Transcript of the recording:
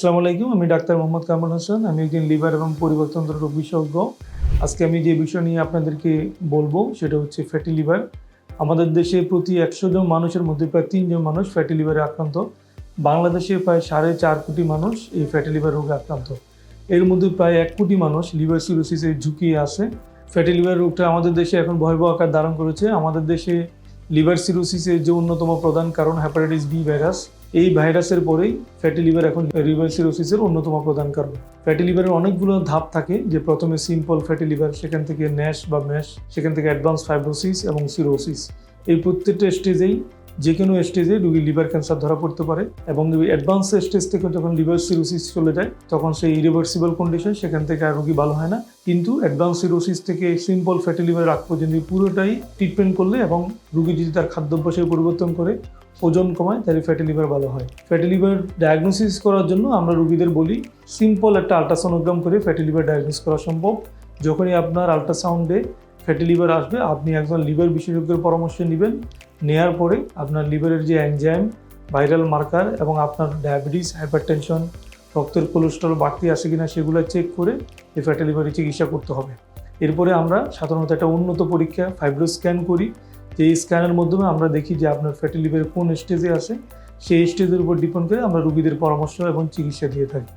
আসসালামু আলাইকুম, আমি ডাক্তার মোহাম্মদ কামরুল হাসান, আমি একজন লিভার এবং পরিবর্তনতন্ত্র রোগ বিশেষজ্ঞ। আজকে আমি যে বিষয় নিয়ে আপনাদেরকে বলব, সেটা হচ্ছে ফ্যাটি লিভার আমাদের দেশে প্রতি একশো জন মানুষের মধ্যে প্রায় তিনজন মানুষ ফ্যাটি লিভারে আক্রান্ত। বাংলাদেশে প্রায় সাড়ে চার কোটি মানুষ এই ফ্যাটি লিভার রোগে আক্রান্ত। এর মধ্যে প্রায় এক কোটি মানুষ লিভার সিরোসিসের ঝুঁকি আছে। ফ্যাটি লিভার রোগটা আমাদের দেশে এখন ভয়াবহ আকার ধারণ করেছে। আমাদের দেশে লিভার সিরোসিসের যে অন্যতম প্রধান কারণ হ্যাপাটাইটিস বি ভাইরাস এই ভাইরাসের পরেই ফ্যাটি লিভার এখন রিভার সিরোসিসের অন্যতম প্রধান কারণ। ফ্যাটি লিভারের অনেকগুলো ধাপ থাকে, যে প্রথমে সিম্পল ফ্যাটি লিভার সেখান থেকে ন্যাশ বা ম্যাশ সেখান থেকে অ্যাডভান্স ফাইব্রোসিস এবং সিরোসিস এই প্রত্যেকটা স্টেজেই যে কোনো স্টেজে রুগীর লিভার ক্যান্সার ধরা পড়তে পারে এবং অ্যাডভান্স স্টেজ থেকে যখন লিভার সিরোসিস চলে যায়, তখন সেই ইরিভার্সিবল কন্ডিশন সেখান থেকে আর রুগী ভালো হয় না। কিন্তু অ্যাডভান্স সিরোসিস থেকে সিম্পল ফ্যাটি লিভার রাখ পর্যন্ত পুরোটাই ট্রিটমেন্ট করলে এবং রুগী যদি তার খাদ্যাভ্যাসের পরিবর্তন করে, ওজন কমায়, তাহলে ফ্যাটি লিভার ভালো হয়। ফ্যাটি লিভার ডায়াগনোসিস করার জন্য আমরা রুগীদের বলি সিম্পল একটা আলট্রাসোনোগ্রাম করে ফ্যাটি লিভার ডায়াগনোস করা সম্ভব। যখনই আপনার আলট্রাসাউন্ডে ফ্যাটি লিভার আসবে, আপনি একজন লিভার বিশেষজ্ঞের পরামর্শ নেবেন। নেয়ার পরে আপনার লিভারের যে এনজাইম ভাইরাল মার্কার এবং আপনার ডায়াবেটিস হাইপারটেনশন রক্তের কোলেস্ট্রল বাড়তি আছে কিনা সেগুলো চেক করে এই ফ্যাটি লিভারের চিকিৎসা করতে হবে। এরপরে আমরা সাধারণত একটা উন্নত পরীক্ষা ফাইব্রো স্ক্যান করি। যে স্ক্যানের মাধ্যমে আমরা দেখি যে আপনার ফ্যাটি লিভার কোন স্টেজে আছে, সেই স্টেজের উপর ডিপেন্ড করে আমরা রুগীদের পরামর্শ এবং চিকিৎসা দিয়ে থাকি।